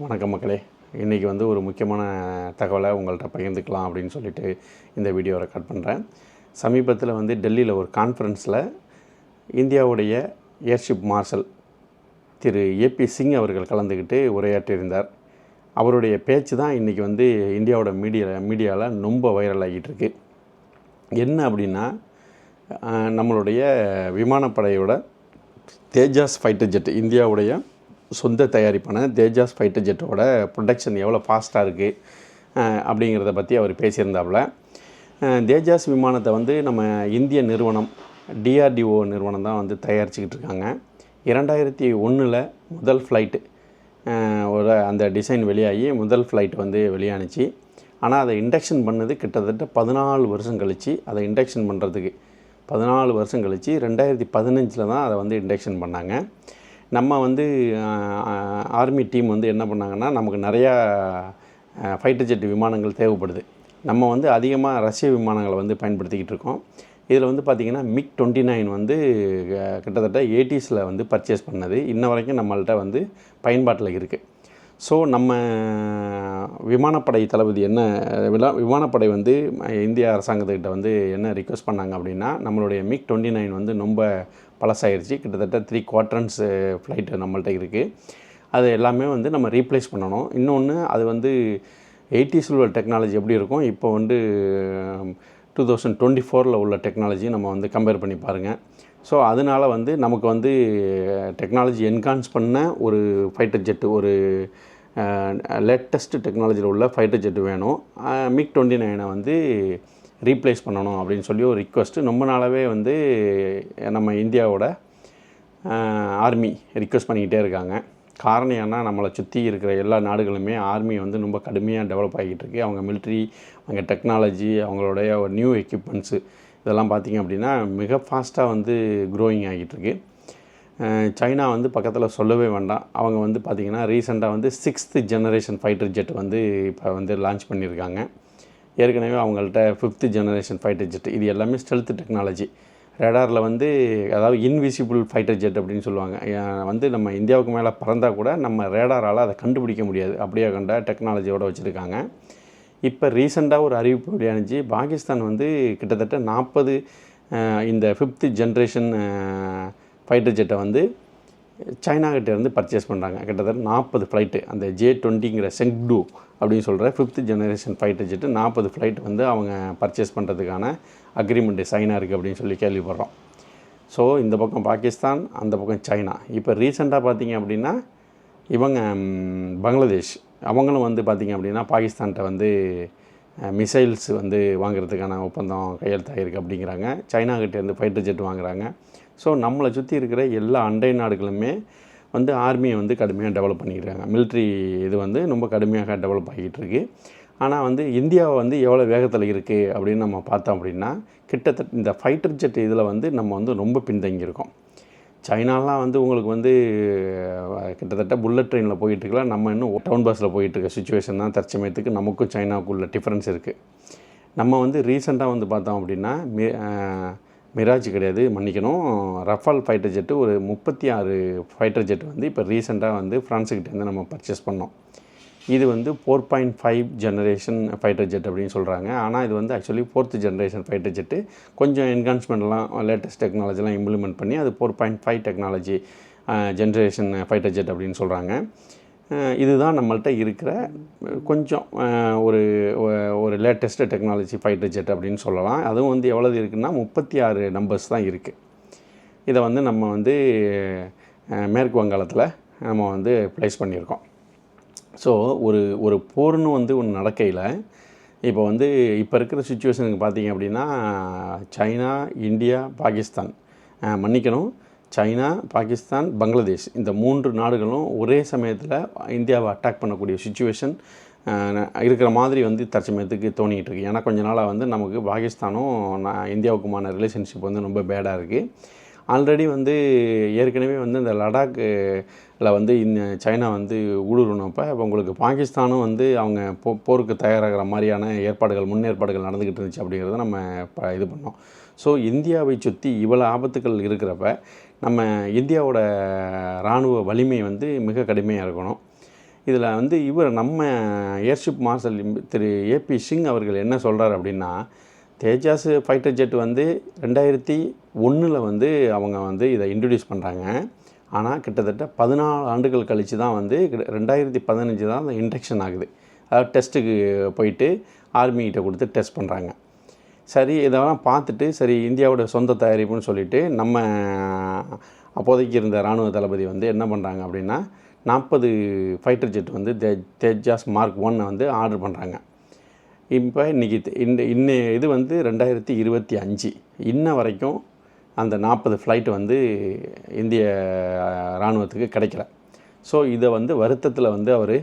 வணக்கம் மக்களே. இன்றைக்கி வந்து ஒரு முக்கியமான தகவலை உங்கள்கிட்ட பகிர்ந்துக்கலாம் அப்படின்னு சொல்லிட்டு இந்த வீடியோ ரெக்கார்ட் பண்ணுறேன் சமீபத்தில் வந்து டெல்லியில் ஒரு கான்ஃபரன்ஸில் இந்தியாவுடைய air chief marshal Thiru AP Singh அவர்கள் கலந்துக்கிட்டு உரையாற்றியிருந்தார். அவருடைய பேச்சு தான் இன்றைக்கி வந்து இந்தியாவோட மீடியா மீடியாவில் ரொம்ப வைரல் ஆகிட்டு இருக்கு. என்ன அப்படின்னா நம்மளுடைய விமானப்படையோட தேஜாஸ் ஃபைட்டர் ஜெட் இந்தியாவுடைய சொந்த தயாரிப்பான தேஜாஸ் ஃபைட்டர் ஜெட்டோட ப்ரொடக்ஷன் எவ்வளோ ஃபாஸ்ட்டாக இருக்குது அப்படிங்கிறத பற்றி அவர் பேசியிருந்தாப்புல. தேஜாஸ் விமானத்தை வந்து நம்ம இந்திய நிறுவனம் டிஆர்டிஓ நிறுவனம் தான் வந்து தயாரிச்சுக்கிட்டு இருக்காங்க. இரண்டாயிரத்தி ஒன்றில் முதல் ஃப்ளைட்டு ஒரு அந்த டிசைன் வெளியாகி முதல் ஃப்ளைட் வந்து வெளியானுச்சு. ஆனால் அதை இண்டக்ஷன் பண்ணது கிட்டத்தட்ட பதினாலு வருஷம் கழித்து அதை இண்டக்ஷன் பண்ணுறதுக்கு பதினாலு வருஷம் கழித்து ரெண்டாயிரத்தி பதினஞ்சில் தான் அதை வந்து இண்டக்ஷன் பண்ணாங்க. நம்ம வந்து ஆர்மி டீம் வந்து என்ன பண்ணாங்கன்னா நமக்கு நிறையா ஃபைட்டர் ஜெட் விமானங்கள் தேவைப்படுது. நம்ம வந்து அதிகமாக ரஷ்ய விமானங்களை வந்து பயன்படுத்திக்கிட்டு இருக்கோம். இதில் வந்து பார்த்திங்கன்னா மிக் டுவெண்ட்டி நைன் வந்து கிட்டத்தட்ட எயிட்டிஸில் வந்து பர்ச்சேஸ் பண்ணது. இன்ன வரைக்கும் நம்மள்கிட்ட வந்து பயன்பாட்டில் இருக்குது ஸோ நம்ம விமானப்படை தளபதி என்ன விழா விமானப்படை வந்து இந்திய அரசாங்கத்துக்கிட்ட வந்து என்ன ரிக்வஸ்ட் பண்ணாங்க அப்படின்னா நம்மளுடைய மிக் டுவெண்ட்டி நைன் வந்து ரொம்ப பழசாயிடுச்சு கிட்டத்தட்ட த்ரீ குவார்ட்டர்ஸ் ஃப்ளைட்டு நம்மள்ட்ட இருக்குது அது எல்லாமே வந்து நம்ம ரீப்ளேஸ் பண்ணணும். இன்னொன்று அது வந்து எயிட்டிஸில் உள்ள டெக்னாலஜி எப்படி இருக்கும்? இப்போ வந்து டூ தௌசண்ட் டுவெண்ட்டி ஃபோரில் உள்ள டெக்னாலஜி நம்ம வந்து கம்பேர் பண்ணி பாருங்கள் ஸோ அதனால் வந்து நமக்கு வந்து uh, டெக்னாலஜி என்ஹான்ஸ் பண்ண ஒரு ஃபைட்டர் ஜெட்டு ஒரு uh, லேட்டஸ்ட் டெக்னாலஜியில் உள்ள ஃபைட்டர் ஜெட்டு வேணும். மிக் டுவெண்ட்டி நைனை வந்து ரீப்ளேஸ் பண்ணணும் அப்படின்னு சொல்லி ஒரு ரிக்வஸ்ட்டு ரொம்ப நாளாகவே வந்து நம்ம இந்தியாவோட ஆர்மி ரிக்வெஸ்ட் பண்ணிக்கிட்டே இருக்காங்க. காரணம் ஏன்னா நம்மளை சுற்றி இருக்கிற எல்லா நாடுகளுமே ஆர்மி வந்து ரொம்ப கடுமையாக டெவலப் ஆகிட்டு இருக்கு. அவங்க மிலிட்ரி அவங்க டெக்னாலஜி அவங்களுடைய ஒரு நியூ எக்யூப்மெண்ட்ஸு இதெல்லாம் பார்த்திங்க அப்படின்னா மிக ஃபாஸ்ட்டாக வந்து க்ரோயிங் ஆகிட்டுருக்கு சைனா வந்து பக்கத்தில் சொல்லவே வேண்டாம். அவங்க வந்து பார்த்திங்கன்னா ரீசெண்டாக வந்து சிக்ஸ்த்து ஜெனரேஷன் ஃபைட்டர் ஜெட் வந்து இப்போ வந்து லான்ச் பண்ணியிருக்காங்க. ஏற்கனவே அவங்கள்ட்ட ஃபிஃப்த்து ஜெனரேஷன் ஃபைட்டர் ஜெட் இது எல்லாமே ஸ்டெல்த் டெக்னாலஜி ரேடாரில் வந்து அதாவது இன்விசிபிள் ஃபைட்டர் ஜெட் அப்படின்னு சொல்லுவாங்க. வந்து நம்ம இந்தியாவுக்கு மேலே பறந்தால் கூட நம்ம ரேடாரால் அதை கண்டுபிடிக்க முடியாது. அப்படியே கண்ட டெக்னாலஜியோடு வச்சுருக்காங்க. இப்போ ரீசெண்டாக ஒரு அறிவிப்பு வெளியானுச்சு. பாகிஸ்தான் வந்து கிட்டத்தட்ட நாற்பது இந்த ஃபிஃப்த்து ஜென்ரேஷன் ஃபைட்டர் ஜெட்டை வந்து சைனாகிட்ட இருந்து பர்ச்சேஸ் பண்ணுறாங்க கிட்டத்தட்ட நாற்பது ஃப்ளைட்டு அந்த ஜே டுவெண்ட்டிங்கிற செங்டு அப்படின்னு சொல்கிற ஃபிஃப்த் ஜெனரேஷன் ஃபைட்டர் ஜெட்டு நாற்பது ஃப்ளைட் வந்து அவங்க பர்ச்சேஸ் பண்ணுறதுக்கான அக்ரிமெண்ட்டு சைனா இருக்குது அப்படின்னு சொல்லி கேள்விப்படுறோம். ஸோ இந்த பக்கம் பாகிஸ்தான் அந்த பக்கம் சைனா. இப்போ ரீசெண்டாக பார்த்தீங்க அப்படின்னா இவங்க பங்களாதேஷ். அவங்களும் வந்து பார்த்திங்க அப்படின்னா பாகிஸ்தான்கிட்ட வந்து மிசைல்ஸ் வந்து வாங்குறதுக்கான ஒப்பந்தம் கையெழுத்தாகிருக்கு அப்படிங்கிறாங்க. சைனாக்கிட்டேருந்து ஃபைட்டர் ஜெட் வாங்குறாங்க. ஸோ நம்மளை சுற்றி இருக்கிற எல்லா அண்டை நாடுகளுமே வந்து ஆர்மியை வந்து கடுமையாக டெவலப் பண்ணிக்கிறாங்க. மிலிட்ரி இது வந்து ரொம்ப கடுமையாக டெவலப் ஆகிட்டு இருக்குது ஆனால் வந்து இந்தியாவை வந்து எவ்வளோ வேகத்தில் இருக்குது அப்படின்னு நம்ம பார்த்தோம் அப்படின்னா கிட்டத்தட்ட இந்த ஃபைட்டர் ஜெட் இதில் வந்து நம்ம வந்து ரொம்ப பின்தங்கியிருக்கோம். சைனாலாம் வந்து உங்களுக்கு வந்து கிட்டத்தட்ட புல்லட் ட்ரெயினில் போயிட்டுருக்கலாம் நம்ம இன்னும் டவுன் பஸ்ஸில் போயிட்டுருக்க சுச்சுவேஷன் தான் தற்சமயத்துக்கு நமக்கும் சைனாவுக்குள்ள டிஃப்ரென்ஸ் இருக்குது நம்ம வந்து ரீசெண்டாக வந்து பார்த்தோம் அப்படின்னா மி மிராஜ் கிடையாது மன்னிக்கணும். ரஃபால் ஃபைட்டர் ஜெட்டு ஒரு முப்பத்தி ஆறு ஃபைட்டர் ஜெட் வந்து இப்போ ரீசெண்டாக வந்து ஃப்ரான்ஸுக்கிட்டேருந்து நம்ம பர்ச்சேஸ் பண்ணோம். இது வந்து four point five generation fighter jet அப்படின்னு சொல்கிறாங்க ஆனால் இது வந்து actually fourth generation fighter jet கொஞ்சம் என்ஹான்ஸ்மெண்ட்லாம் லேட்டஸ்ட் டெக்னாலஜிலாம் இம்ப்ளிமெண்ட் பண்ணி அது four point five technology generation fighter jet அப்படின்னு சொல்கிறாங்க இதுதான் நம்மள்ட்ட இருக்கிற கொஞ்சம் ஒரு ஒரு லேட்டஸ்ட் டெக்னாலஜி ஃபைட்டர் ஜெட் அப்படின்னு சொல்லலாம். அதுவும் வந்து எவ்வளவு இருக்குன்னா முப்பத்தி ஆறு நம்பர்ஸ் தான் இருக்குது இதை வந்து நம்ம வந்து மேற்கு வங்காளத்தில் நம்ம வந்து ப்ளேஸ் பண்ணியிருக்கோம். ஸோ ஒரு ஒரு போர்னு வந்து ஒன்று நடக்கையில் இப்போ வந்து இப்போ இருக்கிற சுச்சுவேஷனுக்கு பார்த்தீங்க அப்படின்னா சைனா இந்தியா பாகிஸ்தான். மன்னிக்கணும். சைனா பாகிஸ்தான் பங்களாதேஷ். இந்த மூன்று நாடுகளும் ஒரே சமயத்தில் இந்தியாவை அட்டாக் பண்ணக்கூடிய சுச்சுவேஷன் இருக்கிற மாதிரி வந்து தற்சமயத்துக்கு தோணிகிட்டு இருக்கு. ஏன்னா கொஞ்ச நாளாக வந்து நமக்கு பாகிஸ்தானும் நான் இந்தியாவுக்குமான ரிலேஷன்ஷிப் வந்து ரொம்ப பேடாக இருக்குது ஆல்ரெடி வந்து ஏற்கனவே வந்து இந்த லடாக்கில் வந்து இந்த சைனா வந்து ஊடுருவினப்போ இப்போ உங்களுக்கு பாகிஸ்தானும் வந்து அவங்க போ போருக்கு தயாராகிற மாதிரியான ஏற்பாடுகள் முன்னேற்பாடுகள் நடந்துக்கிட்டு இருந்துச்சு அப்படிங்கிறத நம்ம இப்போ இது பண்ணோம். ஸோ இந்தியாவை சுற்றி இவ்வளோ ஆபத்துக்கள் இருக்கிறப்ப நம்ம இந்தியாவோட இராணுவ வலிமை வந்து மிக கடுமையாக இருக்கணும். இதில் வந்து இவர் நம்ம ஏர்ஷிப் மார்ஷல் திரு ஏபி சிங் அவர்கள் என்ன சொல்கிறார் அப்படின்னா தேஜாஸ் ஃபைட்டர் ஜெட் வந்து ரெண்டாயிரத்தி ஒன்றில் வந்து அவங்க வந்து இதை இன்ட்ரடியூஸ் பண்ணுறாங்க ஆனால் கிட்டத்தட்ட பதினாலு ஆண்டுகள் கழித்து தான் வந்து கிட்ட- ரெண்டாயிரத்தி பதினஞ்சு தான் அந்த இன்டெக்ஷன் ஆகுது. அதாவது டெஸ்ட்டுக்கு போயிட்டு ஆர்மிகிட்ட கொடுத்து டெஸ்ட் பண்ணுறாங்க சரி இதெல்லாம் பார்த்துட்டு சரி இந்தியாவோட சொந்த தயாரிப்புன்னு சொல்லிவிட்டு நம்ம அப்போதைக்கு இருந்த இராணுவ தளபதி வந்து என்ன பண்ணுறாங்க அப்படின்னா நாற்பது ஃபைட்டர் ஜெட் வந்து தே தேஜாஸ் மார்க் ஒன்னை வந்து ஆர்டர் பண்ணுறாங்க இப்போ இன்றைக்கி இந்த இன்ன இது வந்து ரெண்டாயிரத்தி இருபத்தி அஞ்சு. இன்ன வரைக்கும் அந்த நாற்பது ஃப்ளைட் வந்து இந்திய இராணுவத்துக்கு கிடைக்கல. ஸோ இதை வந்து வருத்தத்தில் வந்து அவர்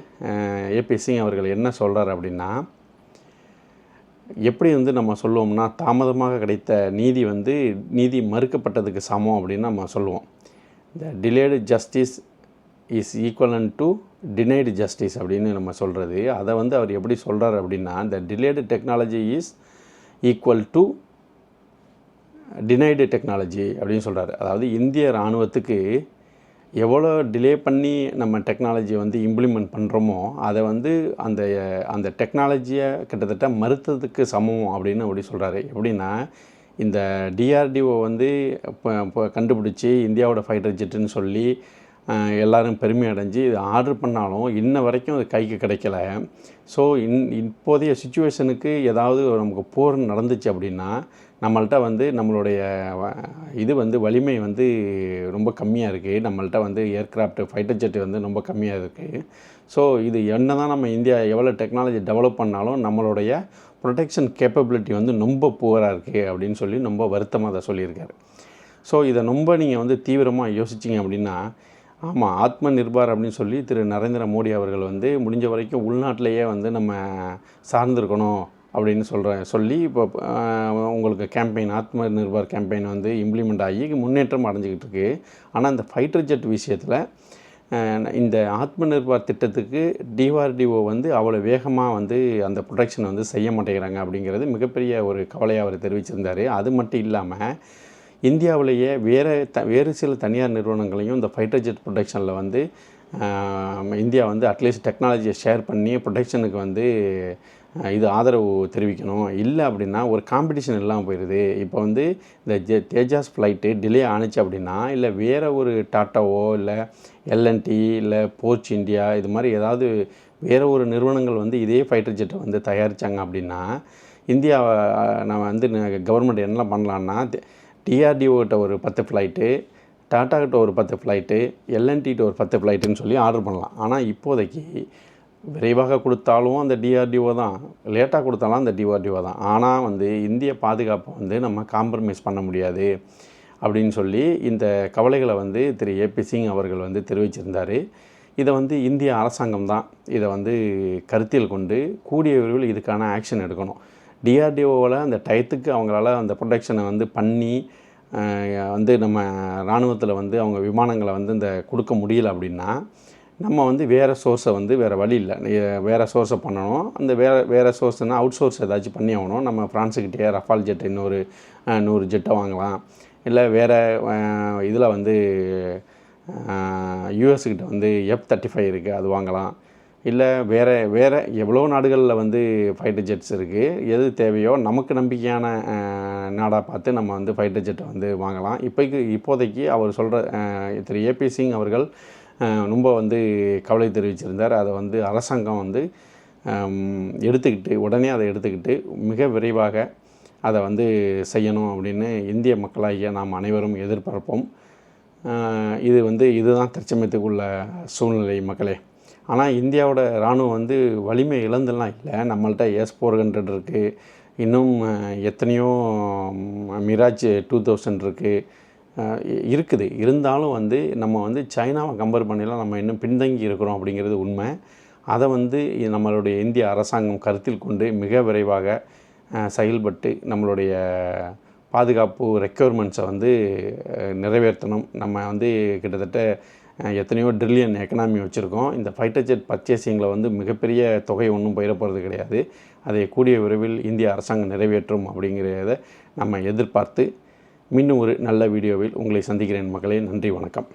ஏபி சிங் அவர்கள் என்ன சொல்கிறார் அப்படின்னா எப்படி வந்து நம்ம சொல்லுவோம்னா தாமதமாக கிடைத்த நீதி வந்து நீதி மறுக்கப்பட்டதுக்கு சமம் அப்படின்னு நம்ம சொல்லுவோம். இந்த delayed justice is equivalent to denied justice அப்படின்னு நம்ம சொல்கிறது அதை வந்து அவர் எப்படி சொல்கிறார் அப்படின்னா இந்த delayed technology is equal to denied technology அப்படின்னு சொல்கிறாரு அதாவது இந்திய இராணுவத்துக்கு எவ்வளோ டிலே பண்ணி நம்ம டெக்னாலஜியை வந்து இம்ப்ளிமெண்ட் பண்ணுறோமோ அதை வந்து அந்த அந்த டெக்னாலஜியை கிட்டத்தட்ட மறுத்ததுக்கு சமம் அப்படின்னு அப்படி சொல்கிறாரு எப்படின்னா இந்த டிஆர்டிஓ வந்து இப்போ இப்போ கண்டுபிடிச்சி இந்தியாவோட ஃபைட்டர் ஜெட்டுன்னு சொல்லி எல்லோரும் பெருமை அடைஞ்சு இது ஆர்டர் பண்ணாலும் இன்ன வரைக்கும் அது கைக்கு கிடைக்கல. ஸோ இன் இப்போதைய சுச்சுவேஷனுக்கு ஏதாவது நமக்கு போர் நடந்துச்சு அப்படின்னா நம்மள்ட்ட வந்து நம்மளுடைய இது வந்து வலிமை வந்து ரொம்ப கம்மியாக இருக்குது நம்மள்ட்ட வந்து ஏர்க்ராஃப்ட் ஃபைட்டர் ஜெட் வந்து ரொம்ப கம்மியாக இருக்குது ஸோ இது என்ன தான் நம்ம இந்தியா எவ்வளோ டெக்னாலஜி டெவலப் பண்ணாலும் நம்மளுடைய ப்ரொடெக்ஷன் கேப்பபிலிட்டி வந்து ரொம்ப புவராக இருக்குது அப்படின்னு சொல்லி ரொம்ப வருத்தமாக அதை சொல்லியிருக்காரு. ஸோ இதை ரொம்ப நீங்கள் வந்து தீவிரமாக யோசிச்சிங்க அப்படின்னா ஆமாம் ஆத்ம நிர்பார் அப்படின்னு சொல்லி திரு நரேந்திர மோடி அவர்கள் வந்து முடிஞ்ச வரைக்கும் உள்நாட்டிலேயே வந்து நம்ம சார்ந்திருக்கணும். அப்படின்னு சொல்கிறேன் சொல்லி இப்போ உங்களுக்கு கேம்பெயின் ஆத்ம நிர்பார் கேம்பெயின் வந்து இம்ப்ளிமெண்ட் ஆகி முன்னேற்றம் அடைஞ்சிக்கிட்டு இருக்கு. ஆனால் இந்த ஃபைட்டர் ஜெட் விஷயத்தில் இந்த ஆத்ம நிர்பார் திட்டத்துக்கு டிஆர்டிஓ வந்து அவ்வளோ வேகமாக வந்து அந்த ப்ரொடெக்ஷன் வந்து செய்ய மாட்டேங்கிறாங்க அப்படிங்கிறது மிகப்பெரிய ஒரு கவலையாக அவர் தெரிவிச்சிருந்தார். அது மட்டும் இல்லாமல் இந்தியாவிலேயே வேறு த வேறு சில தனியார் நிறுவனங்களையும் இந்த ஃபைட்டர் ஜெட் ப்ரொடெக்ஷனில் வந்து இந்தியா வந்து அட்லீஸ்ட் டெக்னாலஜியை ஷேர் பண்ணி ப்ரொடெக்ஷனுக்கு வந்து இது ஆதரவு தெரிவிக்கணும். இல்லை அப்படின்னா ஒரு காம்படிஷன் இல்லாமல் போயிடுது இப்போ வந்து இந்த ஜெ தேஜாஸ் ஃப்ளைட்டு டிலே ஆணுச்சு அப்படின்னா இல்லை வேறு ஒரு டாட்டாவோ இல்லை எல்என்டி இல்லை போர்ச் இந்தியா இது மாதிரி ஏதாவது வேறு ஒரு நிறுவனங்கள் வந்து இதே ஃபைட்டர் ஜெட்டை வந்து தயாரித்தாங்க அப்படின்னா இந்தியாவை நான் நம்ம வந்து கவர்மெண்ட் என்ன பண்ணலான்னா டிஆர்டிஓ கிட்ட ஒரு பத்து ஃப்ளைட்டு டாட்டா கிட்ட ஒரு பத்து ஃப்ளைட்டு எல்என்டிகிட்ட ஒரு பத்து ஃப்ளைட்டுன்னு சொல்லி ஆர்டர் பண்ணலாம். ஆனால் இப்போதைக்கு விரைவாக கொடுத்தாலும் அந்த டிஆர்டிஓ தான். லேட்டாக கொடுத்தாலும் அந்த டிஆர்டிஓ தான். ஆனால் வந்து இந்திய பாதுகாப்பை வந்து நம்ம காம்ப்ரமைஸ் பண்ண முடியாது அப்படின்னு சொல்லி இந்த கவலைகளை வந்து திரு ஏபி சிங் அவர்கள் வந்து தெரிவிச்சிருந்தார். இதை வந்து இந்திய அரசாங்கம் தான் இதை வந்து கருத்தில் கொண்டு கூடிய விரைவில் இதுக்கான ஆக்ஷன் எடுக்கணும். டிஆர்டிஓவில் அந்த டயத்துக்கு அவங்களால அந்த ப்ரொடெக்ஷனை வந்து பண்ணி வந்து நம்ம இராணுவத்தில் வந்து அவங்க விமானங்களை வந்து இந்த கொடுக்க முடியல அப்படின்னா நம்ம வந்து வேறு சோர்ஸை வந்து வேறு வழி இல்லை. வேறு சோர்ஸை பண்ணணும். அந்த வேறு வேறு சோர்ஸ்னால் அவுட் சோர்ஸ் ஏதாச்சும் பண்ணி ஆகணும். நம்ம ஃப்ரான்ஸுக்கிட்டே ரஃபால் ஜெட் இன்னொரு நூறு ஜெட்டை வாங்கலாம். இல்லை வேறு இதில் வந்து யூஎஸ்கிட்ட வந்து எஃப் தேர்ட்டி ஃபைவ் இருக்குது அது வாங்கலாம். இல்லை வேறு வேறு எவ்வளோ நாடுகளில் வந்து ஃபைட்டர் ஜெட்ஸ் இருக்குது எது தேவையோ நமக்கு நம்பிக்கையான நாடாக பார்த்து நம்ம வந்து ஃபைட்டர் ஜெட்டை வந்து வாங்கலாம். இப்போக்கு இப்போதைக்கு அவர் சொல்கிற திரு ஏபி சிங் அவர்கள் ரொம்ப வந்து கவலை தெரிவிச்சிருந்தார். அதை வந்து அரசாங்கம் வந்து எடுத்துக்கிட்டு உடனே அதை எடுத்துக்கிட்டு மிக விரைவாக அதை வந்து செய்யணும் அப்படின்னு இந்திய மக்களாகிய நாம் அனைவரும் எதிர்பார்ப்போம். இது வந்து இதுதான் தற்சமயத்துக்கு உள்ள சூழ்நிலை மக்களே. ஆனால் இந்தியாவோட இராணுவம் வந்து வலிமை இழந்தெல்லாம் இல்லை. நம்மள்ட்ட எஸ் ஃபோர் ஹண்ட்ரட் இருக்குது இன்னும் எத்தனையோ மிராஜ் டூ தௌசண்ட் இருக்குது இருக்குது. இருந்தாலும் வந்து நம்ம வந்து சைனாவை கம்பேர் பண்ணிலாம் நம்ம இன்னும் பின்தங்கி இருக்கிறோம் அப்படிங்கிறது உண்மை. அதை வந்து நம்மளுடைய இந்திய அரசாங்கம் கருத்தில் கொண்டு மிக விரைவாக செயல்பட்டு நம்மளுடைய பாதுகாப்பு ரெக்யர்மெண்ட்ஸை வந்து நிறைவேற்றணும். நம்ம வந்து கிட்டத்தட்ட எத்தனையோ ட்ரில்லியன் எக்கனாமி வச்சுருக்கோம். இந்த ஃபைட்டர் ஜெட் பர்ச்சேசிங்கில் வந்து மிகப்பெரிய தொகை ஒன்றும் போயிடப்போகிறது கிடையாது. அதை கூடிய விரைவில் இந்திய அரசாங்கம் நிறைவேற்றும் அப்படிங்கிறத நம்ம எதிர்பார்த்து மீண்டும் ஒரு நல்ல வீடியோவில் உங்களை சந்திக்கிறேன் மகளே. நன்றி வணக்கம்.